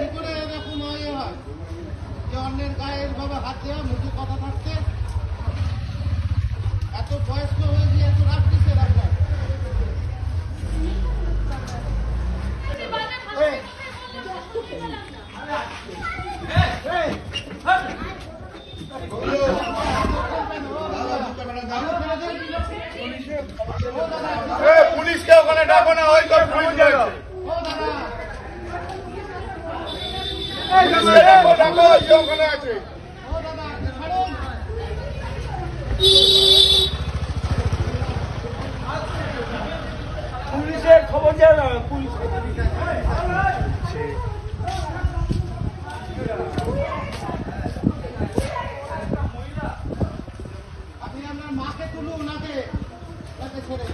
কি এরকম ইয়ে হয় যে অন্যের গায়ে এরভাবে হাত দেওয়া মুখে কথা থাকতে এত বয়স্ক হয়ে গিয়ে এত রাখতেছে কিসে পুলিশকে ওখানে ডাকো না ওই করে পুলিশ পুলিশের খবর দেয় না পুলিশ আপনি আপনার মাকে তুলুন ওনাকে। ছেড়ে।